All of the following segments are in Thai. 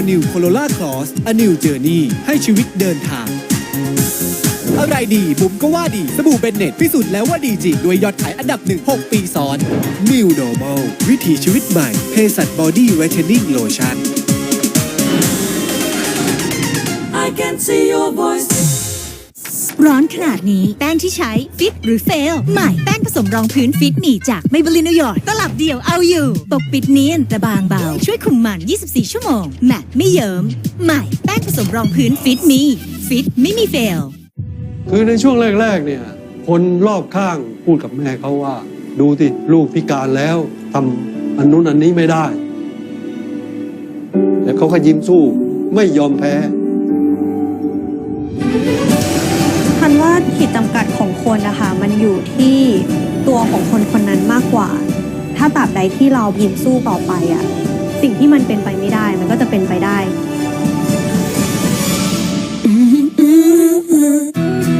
All New Corolla Cross A New Journey ให้ชีวิตเดินทาง อะไรดีบุ๋มก็ว่าดี สบู่เบนเน็ตพิสูจน์แล้วว่าดีจริงด้วยยอดขายอันดับหนึ่ง6ปีซ้อน New Normal วิถีชีวิตใหม่เภสัช Body Whitening Lotion I can see your voice ร้อนขนาดนี้แป้งที่ใช้ฟิตหรือเฟลใหม่แป้งผสมรองพื้นฟิตหนีจากไมเบลินนิวยอร์กตลับเดียวเอาอยู่ ปกปิดเนียนแต่บางเบา ช่วยคุมมัน 24 ชั่วโมง แมตต์ไม่เยิ้มใหม่แป้งผสมรองพื้นฟิตมีฟิตไม่มีเฟลคือในช่วงแรก ๆ เนี่ย คนรอบข้างพูดกับแม่เขาว่า ดูสิลูกพิการแล้วทำอันนู้นอันนี้ไม่ได้แต่เขาก็ยิ้มสู้ไม่ยอมแพ้ ขีดจำกัดของคนนะคะ มันอยู่ที่ตัวของคนคนนั้นมากกว่า ถ้าตราบใดที่เรายิ้มสู้ต่อไปอะสิ่งที่มันเป็นไปไม่ได้มันก็จะเป็นไปได้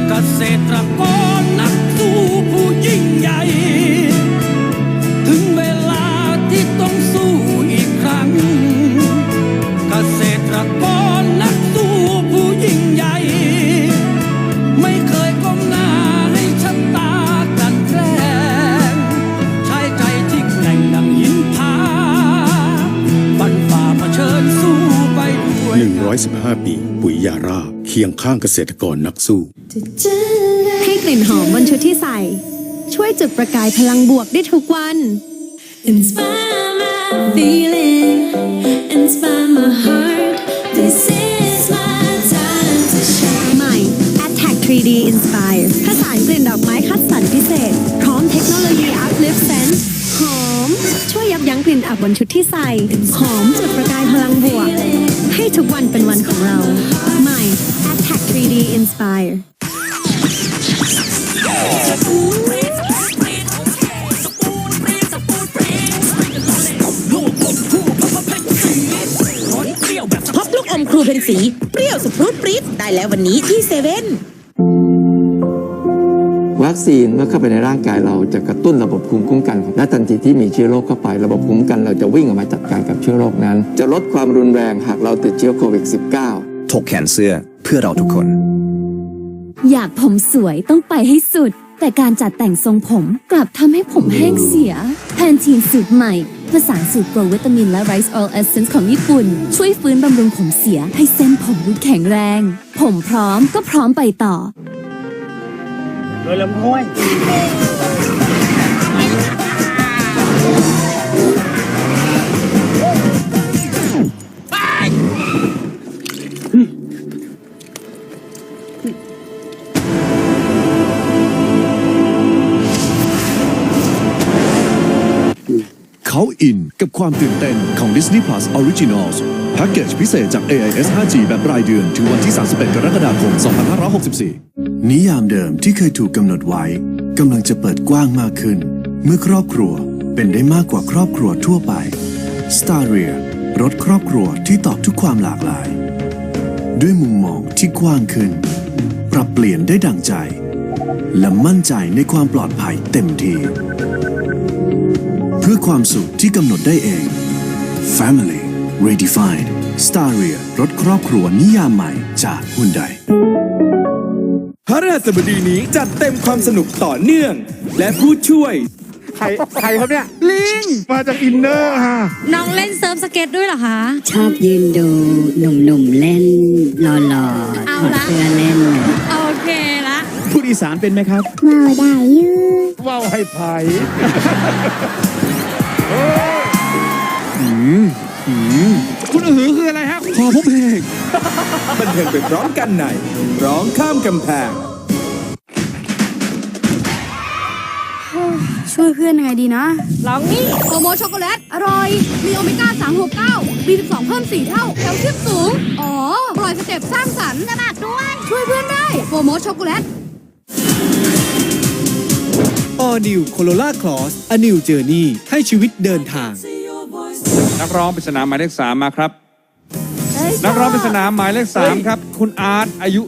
เกษตรกรนัก 115 ปี ปุ๋ยยาราเคียงข้างเกษตรกรนักสู้ ให้กลิ่นหอมบนชุดที่ใส่ ช่วยจุดประกายพลังบวกได้ทุกวัน Inspire my feeling, inspire my heart. This ช่วยยับยั้งกลิ่นอับบนชุดที่ใส่ หอมจุดประกายพลังบวก ให้ทุกวันเป็นวันของเรา ใหม่ Attack 3D Inspire พบลูกอมครูเพนสี เปรี้ยวสุดฟรุตปรี๊ดได้แล้ววันนี้ที่เซเว่น วัคซีนเมื่อเข้าไปในร่างกายเราจะกระตุ้นระบบภูมิคุ้มกันและทันทีที่มีเชื้อโรคเข้าไป ระบบภูมิคุ้มกันเราจะวิ่งออกมาจัดการกับเชื้อโรคนั้น จะลดความรุนแรงหากเราติดเชื้อโควิด -19 ถกแขนเสื้อเพื่อเราทุกคน อยากผมสวยต้องไปให้สุด แต่การจัดแต่งทรงผมกลับทำให้ผมแห้งเสียแพนทีนสูตรใหม่ผสานสูตรโปรวิตามินและไรซ์ออลเอเซนส์ของญี่ปุ่น ช่วยฟื้นบำรุงผมเสียให้เส้นผมดูแข็งแรง ผมพร้อมก็พร้อมไปต่อ เขาอินกับความตื่นเต้นของ Disney Plus Originals แพ็กเกจพิเศษจาก AIS 5G แบบรายเดือน ถึงวันที่ 31 กรกฎาคม 2564 นิยามเดิมที่เคยถูกกำหนดไว้กำลังจะเปิดกว้างมากขึ้น เมื่อครอบครัวเป็นได้มากกว่าครอบครัวทั่วไป Staria รถครอบครัวที่ตอบทุกความหลากหลาย ด้วยมุมมองที่กว้างขึ้น ปรับเปลี่ยนได้ดังใจ และมั่นใจในความปลอดภัยเต็มที่เพื่อความสุขที่กำหนดได้เอง Family Redefined Staria รถครอบครัวนิยามใหม่จาก Hyundai พระ ราชบดีนี้จัดเต็มความสนุกต่อเนื่อง และผู้ช่วย ใครใครครับเนี่ย ลิง มาจากอินเนอร์ฮะ น้องเล่นเซิร์ฟสเก็ตด้วยเหรอคะ ชอบยืนดูหนุ่มๆเล่นหล่อๆเอาถอดละ เสื้อเล่น โอเคละ พูดอีสานเป็นไหมครับมาได้ยืว่าวให้ไผ่คุณอือหือคืออะไรครับขอพบเพลงบันเทิงไปพร้อมกันในร้องข้ามกำแพง ช่วยเพื่อนยังไงดีนะ ลองนี่โปรโมช็อกโกแลต อร่อย มีโอเมก้า 369 B12 เพิ่ม 4 เท่า แคลเซียมสูง อ๋อปล่อยสเต็ปสร้างสรรค์สมัครด้วย ช่วยเพื่อนได้ โปรโมช็อกโกแลต All New Corolla Cross A New Journey ให้ชีวิตเดินทาง นักร้องปริศนาหมายเลขสามมาครับ นักร้องปริศนาหมายเลขสามครับ คุณอาร์ตอายุ